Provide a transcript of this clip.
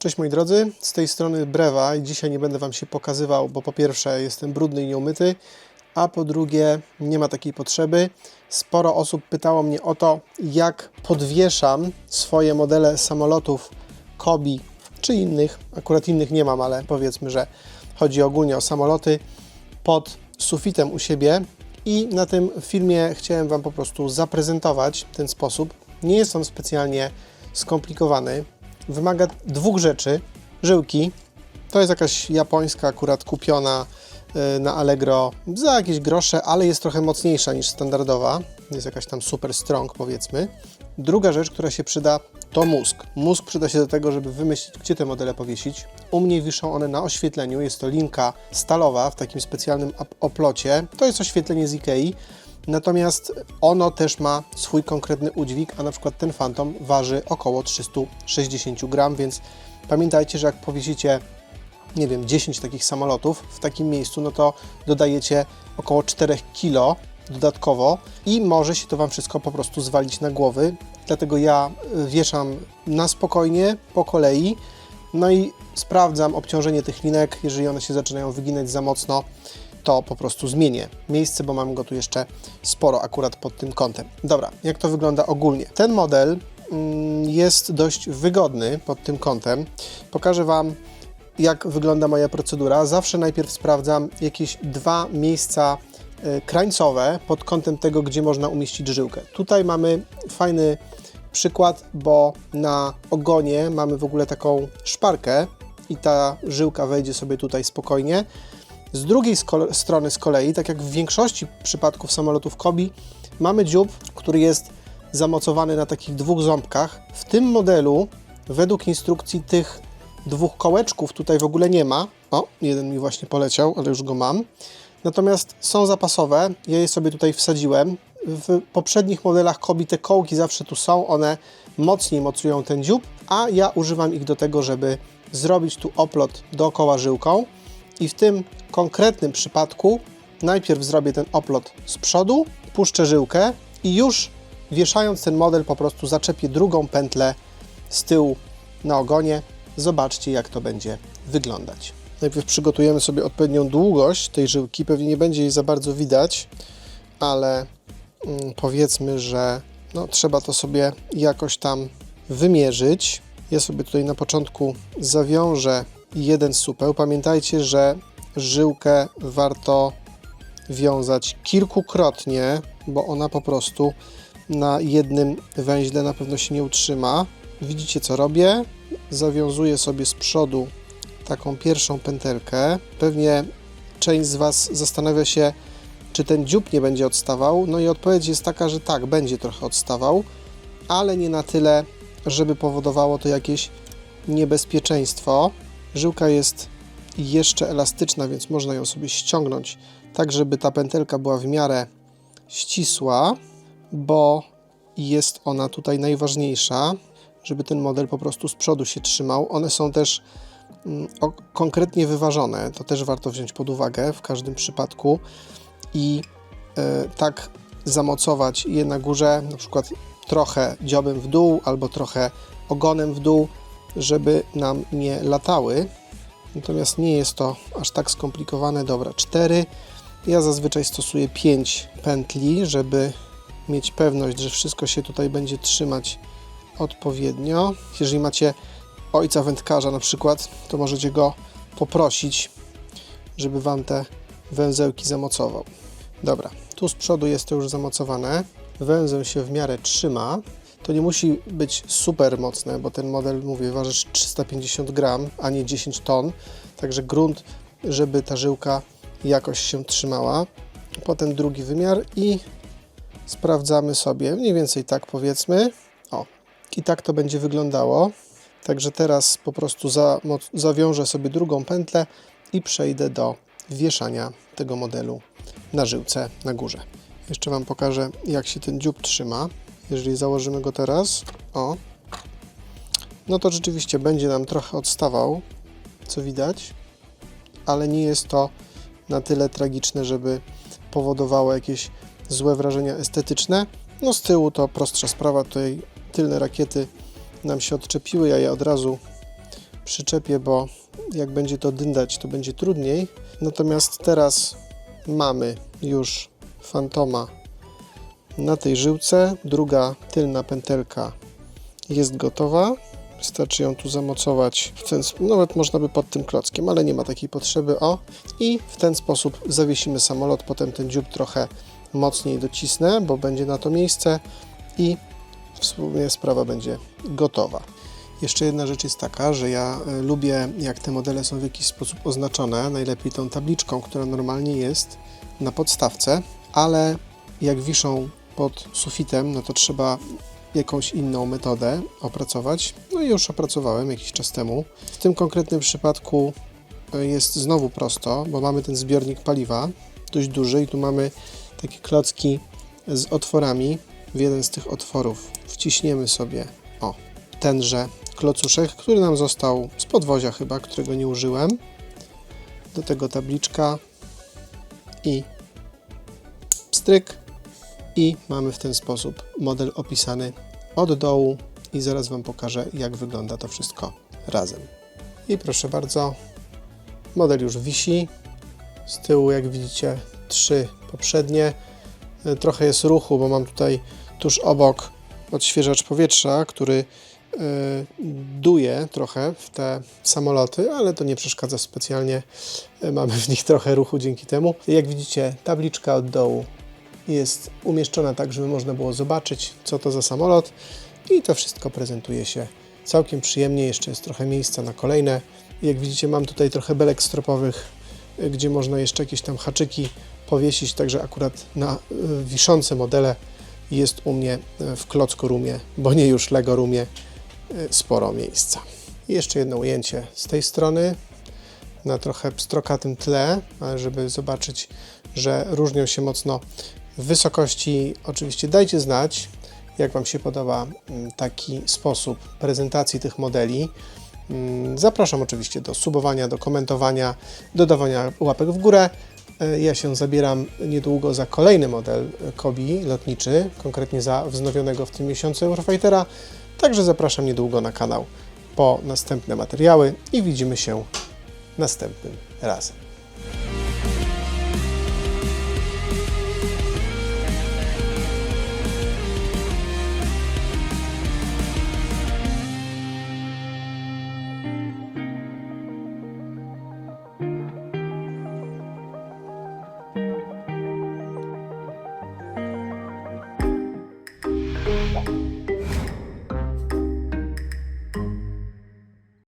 Cześć moi drodzy, z tej strony Brewa i dzisiaj nie będę Wam się pokazywał, bo po pierwsze jestem brudny i nieumyty, a po drugie nie ma takiej potrzeby. Sporo osób pytało mnie o to, jak podwieszam swoje modele samolotów Kobi czy innych, akurat innych nie mam, ale powiedzmy, że chodzi ogólnie o samoloty, pod sufitem u siebie i na tym filmie chciałem Wam po prostu zaprezentować ten sposób. Nie jest on specjalnie skomplikowany. Wymaga dwóch rzeczy. Żyłki. To jest jakaś japońska, akurat kupiona y, na Allegro za jakieś grosze, ale jest trochę mocniejsza niż standardowa. Jest jakaś tam super strong, powiedzmy. Druga rzecz, która się przyda, to mózg. Mózg przyda się do tego, żeby wymyślić, gdzie te modele powiesić. U mnie wiszą one na oświetleniu. Jest to linka stalowa w takim specjalnym op- oplocie. To jest oświetlenie z Ikei. Natomiast ono też ma swój konkretny udźwig, a na przykład ten Phantom waży około 360 gram, więc pamiętajcie, że jak powiesicie nie wiem, 10 takich samolotów w takim miejscu, no to dodajecie około 4 kg dodatkowo i może się to Wam wszystko po prostu zwalić na głowy. Dlatego ja y, wieszam na spokojnie, po kolei, no i sprawdzam obciążenie tych linek. Jeżeli one się zaczynają wyginać za mocno, to po prostu zmienię miejsce, bo mam go tu jeszcze sporo akurat pod tym kątem. Dobra, jak to wygląda ogólnie? Ten model mm, jest dość wygodny pod tym kątem. Pokażę Wam jak wygląda moja procedura. Zawsze najpierw sprawdzam jakieś dwa miejsca e, krańcowe pod kątem tego, gdzie można umieścić żyłkę. Tutaj mamy fajny przykład, bo na ogonie mamy w ogóle taką szparkę i ta żyłka wejdzie sobie tutaj spokojnie. Z drugiej sko- strony z kolei, tak jak w większości przypadków samolotów Kobi, mamy dziób, który jest zamocowany na takich dwóch ząbkach. W tym modelu, według instrukcji tych dwóch kołeczków tutaj w ogóle nie ma. O, jeden mi właśnie poleciał, ale już go mam. Natomiast są zapasowe, ja je sobie tutaj wsadziłem. W poprzednich modelach Kobi te kołki zawsze tu są, one mocniej mocują ten dziób, a ja używam ich do tego, żeby zrobić tu oplot dookoła żyłką. I w tym konkretnym przypadku najpierw zrobię ten oplot z przodu, puszczę żyłkę i już wieszając ten model po prostu zaczepię drugą pętlę z tyłu na ogonie. Zobaczcie jak to będzie wyglądać. Najpierw przygotujemy sobie odpowiednią długość tej żyłki. Pewnie nie będzie jej za bardzo widać, ale mm, powiedzmy, że no, trzeba to sobie jakoś tam wymierzyć. Ja sobie tutaj na początku zawiążę jeden supeł. Pamiętajcie, że żyłkę warto wiązać kilkukrotnie, bo ona po prostu na jednym węźle na pewno się nie utrzyma. Widzicie co robię? Zawiązuję sobie z przodu taką pierwszą pętelkę. Pewnie część z Was zastanawia się, czy ten dziób nie będzie odstawał. No i odpowiedź jest taka, że tak, będzie trochę odstawał, ale nie na tyle, żeby powodowało to jakieś niebezpieczeństwo. Żyłka jest jeszcze elastyczna, więc można ją sobie ściągnąć tak, żeby ta pętelka była w miarę ścisła, bo jest ona tutaj najważniejsza, żeby ten model po prostu z przodu się trzymał. One są też mm, konkretnie wyważone, to też warto wziąć pod uwagę w każdym przypadku i e, tak zamocować je na górze, na przykład trochę dziobem w dół albo trochę ogonem w dół, żeby nam nie latały. Natomiast nie jest to aż tak skomplikowane. Dobra, 4. Ja zazwyczaj stosuję 5 pętli, żeby mieć pewność, że wszystko się tutaj będzie trzymać odpowiednio. Jeżeli macie ojca wędkarza na przykład, to możecie go poprosić, żeby Wam te węzełki zamocował. Dobra, tu z przodu jest to już zamocowane. Węzeł się w miarę trzyma. To nie musi być super mocne, bo ten model, mówię, waży 350 gram, a nie 10 ton. Także grunt, żeby ta żyłka jakoś się trzymała. Potem drugi wymiar i sprawdzamy sobie, mniej więcej tak powiedzmy. O, i tak to będzie wyglądało. Także teraz po prostu za, zawiążę sobie drugą pętlę i przejdę do wieszania tego modelu na żyłce na górze. Jeszcze Wam pokażę, jak się ten dziób trzyma. Jeżeli założymy go teraz, o, no to rzeczywiście będzie nam trochę odstawał, co widać, ale nie jest to na tyle tragiczne, żeby powodowało jakieś złe wrażenia estetyczne. No z tyłu to prostsza sprawa, tutaj tylne rakiety nam się odczepiły, ja je od razu przyczepię, bo jak będzie to dyndać, to będzie trudniej. Natomiast teraz mamy już fantoma na tej żyłce. Druga tylna pętelka jest gotowa. Wystarczy ją tu zamocować w ten sp- nawet można by pod tym klockiem, ale nie ma takiej potrzeby. O, i w ten sposób zawiesimy samolot. Potem ten dziób trochę mocniej docisnę, bo będzie na to miejsce i w sumie sprawa będzie gotowa. Jeszcze jedna rzecz jest taka, że ja e, lubię, jak te modele są w jakiś sposób oznaczone, najlepiej tą tabliczką, która normalnie jest na podstawce, ale jak wiszą pod sufitem, no to trzeba jakąś inną metodę opracować. No i już opracowałem jakiś czas temu. W tym konkretnym przypadku e, jest znowu prosto, bo mamy ten zbiornik paliwa dość duży i tu mamy takie klocki z otworami. W jeden z tych otworów wciśniemy sobie o tenże klocuszek, który nam został z podwozia chyba, którego nie użyłem. Do tego tabliczka i pstryk i mamy w ten sposób model opisany od dołu i zaraz Wam pokażę jak wygląda to wszystko razem. I proszę bardzo, model już wisi. Z tyłu jak widzicie trzy poprzednie. E, Trochę jest ruchu, bo mam tutaj tuż obok odświeżacz powietrza, który e, duje trochę w te samoloty, ale to nie przeszkadza specjalnie. E, Mamy w nich trochę ruchu dzięki temu. Jak widzicie, tabliczka od dołu jest umieszczona tak, żeby można było zobaczyć, co to za samolot i to wszystko prezentuje się całkiem przyjemnie. Jeszcze jest trochę miejsca na kolejne. Jak widzicie, mam tutaj trochę belek stropowych, y, gdzie można jeszcze jakieś tam haczyki powiesić, także akurat na y, wiszące modele jest u mnie y, w klocku rumie, bo nie już Lego rumie, sporo miejsca. I jeszcze jedno ujęcie z tej strony na trochę pstrokatym tle, żeby zobaczyć, że różnią się mocno wysokości. Oczywiście dajcie znać, jak Wam się podoba mm, taki sposób prezentacji tych modeli. Mm, Zapraszam oczywiście do subowania, do komentowania, dodawania łapek w górę. E, Ja się zabieram niedługo za kolejny model Kobi lotniczy, konkretnie za wznowionego w tym miesiącu Eurofightera. Także zapraszam niedługo na kanał po następne materiały i widzimy się następnym razem.